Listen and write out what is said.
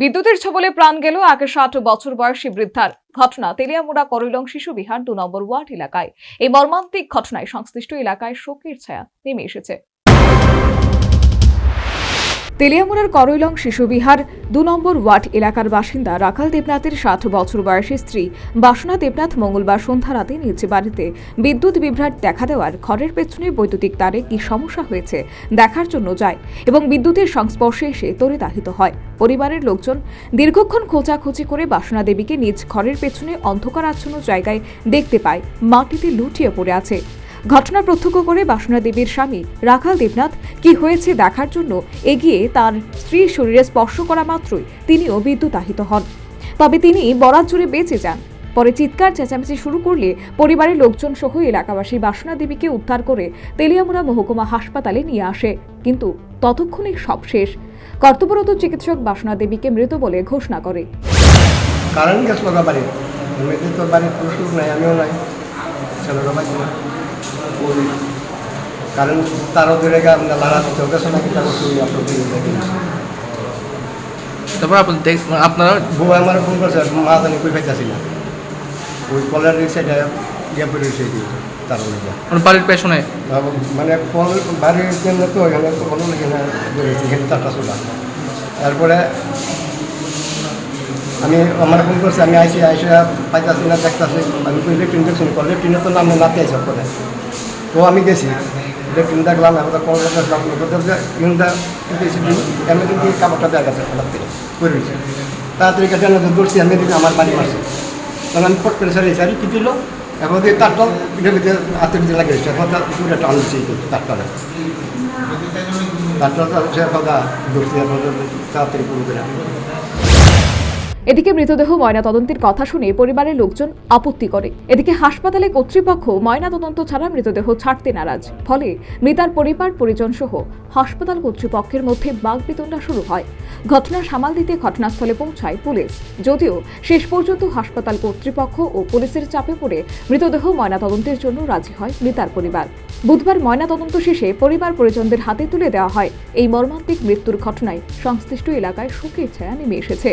বিদ্যুতের ছবলে প্রাণ গেল আগে ষাট বছর বয়সী বৃদ্ধার। ঘটনা, তেলিয়ামুড়া করিলং শিশু বিহার দু নম্বর ওয়ার্ড এলাকায়। এই মর্মান্তিক ঘটনায় সংশ্লিষ্ট এলাকায় শোকের ছায়া নেমে এসেছে। তেলিয়ামুড়ার করৈলং শিশু বিহার দু নম্বর ওয়ার্ড এলাকার বাসিন্দা রাখাল দেবনাথের ষাট বছর বয়সী স্ত্রী বাসনা দেবনাথ মঙ্গলবার সন্ধ্যা রাতে নিজ বাড়িতে বিদ্যুৎ বিভ্রাট দেখা দেওয়ার ঘরের পেছনে বৈদ্যুতিক তারে কি সমস্যা হয়েছে দেখার জন্য যায় এবং বিদ্যুতের সংস্পর্শে এসে তরিতাহিত হয়। পরিবারের লোকজন দীর্ঘক্ষণ খোঁচাখুচি করে বাসনা দেবীকে নিজ ঘরের পেছনে অন্ধকার আচ্ছন্ন জায়গায় দেখতে পায়। মাটিতে লুটিয়ে পড়ে আছে। ঘটনা প্রত্যক্ষ করে বাসনা দেবীর স্বামী রাখাল দেবনাথ, কি হয়েছে দেখার জন্য? এগিয়ে তার স্ত্রীর শরীরে স্পর্শ করা মাত্রই তিনিও বিদ্যুতাহিত হন। তবে তিনি বরাত জুড়ে বেঁচে যান। পরে চিৎকার চেঁচামেচি শুরু করলে পরিবারের লোকজন সহ এলাকাবাসী বাসনা দেবীকে উদ্ধার করে তেলিয়ামুড়া মহকুমা হাসপাতালে নিয়ে আসে। কিন্তু ততক্ষণে সব শেষ। কর্তব্যরত চিকিৎসক বাসনা দেবীকে মৃত বলে ঘোষণা করে। কারেন্ট গেছিল ওরা বাড়ি এমনিতে তো বাড়ির পুরুষ নাই, আমিও নাই। ওই দিতে গেছে নাকি তারও শুনি আপনার দেখি তারপর আপনি দেখ আপনারা বউ আমার ফোন করছে মা জানি কই পাইতেছি না। ওই কলের সাইডে ইয়ে পড়ে রয়েছে তার লেগে বাড়ির পেছনে? মানে কল বাড়ির কেন্দ্র তো এখানে কোনো লেগে না এখানে তারটা চলা। তারপরে আমি আমার ফোন করছি, আমি আইসি, আইসে পাইতাছি না, দেখতাছি। আমি তো ইলেকট্রিন দেখছি কল ইলেকট্রিনের তো নামে নাতে আইসব করে তো আমি গেছি। ইলেকট্রিন দেখলাম এখন কল দেখলাম ইউনটা এমনি কিন্তু কাপড়টা দেখা গেছে? খারাপ থেকে করে দিয়েছে। তাড়াতাড়ি কাছে আমি দৌড়ছি, আমি দেখি আমার বাড়ি মারছে। তখন আমি ফট করে সারি সারি কি দিল? এখন দিয়ে তারটা পিঠে পিঠে হাতের দিকে লাগিয়েছে এখন তার পুরো টানছি তারটা। তারটা সে কথা এখন তাড়াতাড়ি পুরো করে। এদিকে মৃতদেহ ময়নাতদন্তের কথা শুনে পরিবারের লোকজন আপত্তি করে। এদিকে হাসপাতালে কর্তৃপক্ষ ময়নাতদন্ত ছাড়া মৃতদেহ ছাড়তে নারাজ। ফলে মৃতার পরিবার পরিজন সহ হাসপাতাল কর্তৃপক্ষের মধ্যে বাগবিতণ্ডা শুরু হয়। ঘটনা সামাল দিতে ঘটনাস্থলে পৌঁছায় পুলিশ। যদিও শেষ পর্যন্ত হাসপাতাল কর্তৃপক্ষ ও পুলিশের চাপে পড়ে মৃতদেহ ময়নাতদন্তের জন্য রাজি হয় মৃতার পরিবার। বুধবার ময়নাতদন্ত শেষে পরিবার, পরিজনদের হাতে তুলে দেওয়া হয়। এই মর্মান্তিক মৃত্যুর ঘটনায় সংশ্লিষ্ট এলাকায় শোকের ছায়া নেমে এসেছে।